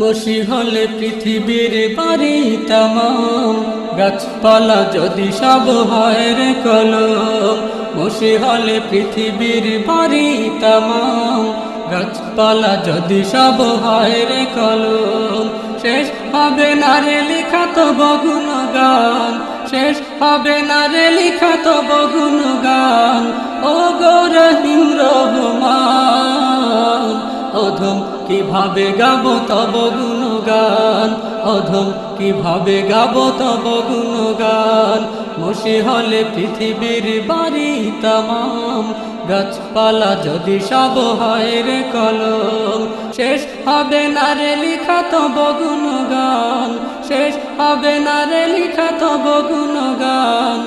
মসি হলে পৃথিবীর বাড়ি তামাম, গাছপালা যদি সব হয় রে কলম। মসি হলে পৃথিবীর বাড়ি তামাম, গাছপালা যদি সব হয় রে কলম। শেষ হবে না রে লেখা তো বগুন গান। শেষ হবে না রে তো বগুন গান। ও গো রহিম রহমান, অধম কীভাবে গাব তব গুণগান? অধম, কীভাবে গাব তব গুণগান? মসি হলে পৃথিবীর বাড়ি তামাম। গাছপালা যদি সব হয় রে কলম, শেষ হবে না রে লিখা তব গুণগান। শেষ হবে না রে লিখা তব গুণগান।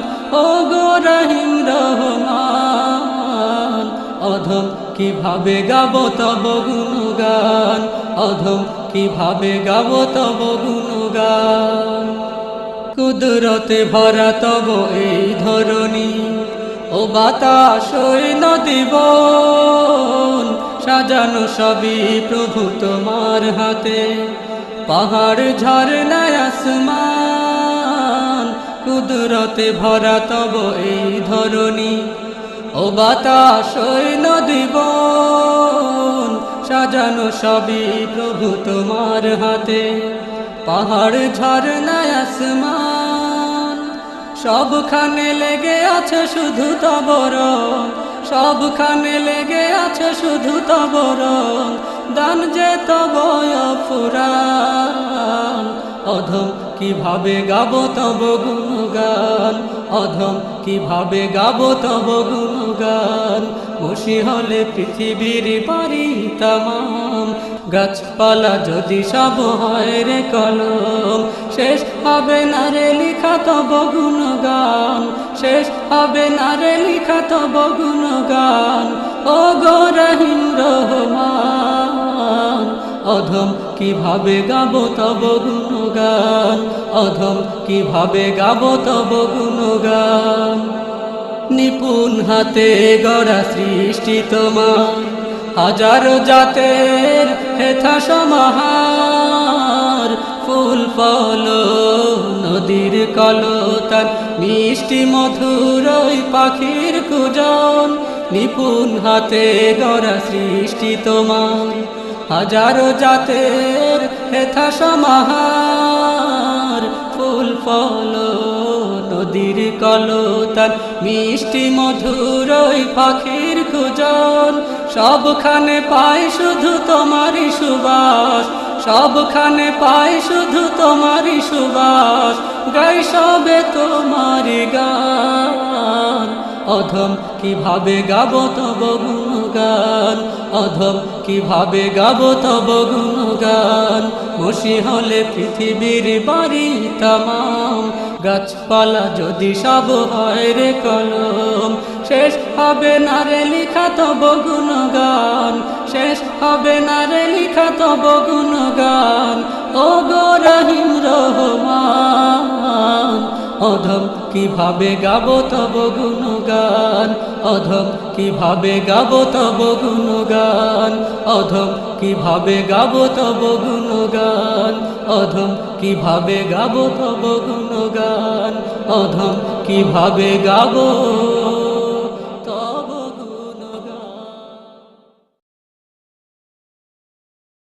ও গো রহিম রহমান, অধম, কীভাবে গাব তব গুণগান। অধম, কীভাবে গাব তব গুণগান? কুদরতে ভরা তব এই ধরণী। ও বাতাস নদীব সাজানো সবই প্রভু তোমার হাতে। পাহাড় ঝরনায় আসমান। কুদরতে ভরা তব এই ধরণী। ও বাতাস নদীব সাজানো সবই প্রভু তোমার হাতে। পাহাড় ঝরনায় আসমান, সবখানে লেগে আছে শুধু তবর সবখানে লেগে আছে শুধু তবর দান যে তব ফুরান। অধম, কীভাবে গাব তব গুণগান? অধম, কীভাবে গাব তব গুণগান? বসি হলে পৃথিবীর পারি তামাম। গাছপালা যদি সব হয় রে কলম, শেষ হবে না রে লিখা তব গুণগান। শেষ হবে না রে লিখা তব গুণগান। ও গো রহিম অধম, কীভাবে গাব তব গুণগান? অধম, কীভাবে গাব তব গুণগান? নিপুণ হাতে গড়া সৃষ্টি তোমার, হাজারো জাতের হেথা সমাহার। ফুল, ফল, নদীর কলতান, মিষ্টি, মধুর ওই পাখির কুজন। নিপুণ হাতে গড়া সৃষ্টি তোমার হাজারো জাতের হেথা সমাহার ফুল ফল নদীর কলতান, মিষ্টি মধুর ওই পাখির খুজন সবখানে পাই শুধু তোমারই সুবাস, সবখানে পাই শুধু তোমারই সুবাস। গাই সবে তোমারি গান। অধম কীভাবে গাব তব গুণগান, অধম কীভাবে গাব তব গুণগান? বসি হলে পৃথিবীর বাড়ি তামাম, গাছপালা যদি সব হয় রে কলম। শেষ হবে না রে লিখা তব গুণগান, শেষ হবে না রে লিখা তব গুণগান। ও গো রহিম রহমান অধম কীভাবে গাব তব গুণগান? অধম কীভাবে গাব তব গুণগান? অধম কীভাবে গাব তব গুণগান? অধম কীভাবে গাব তব গুণগান? অধম কীভাবে গাবো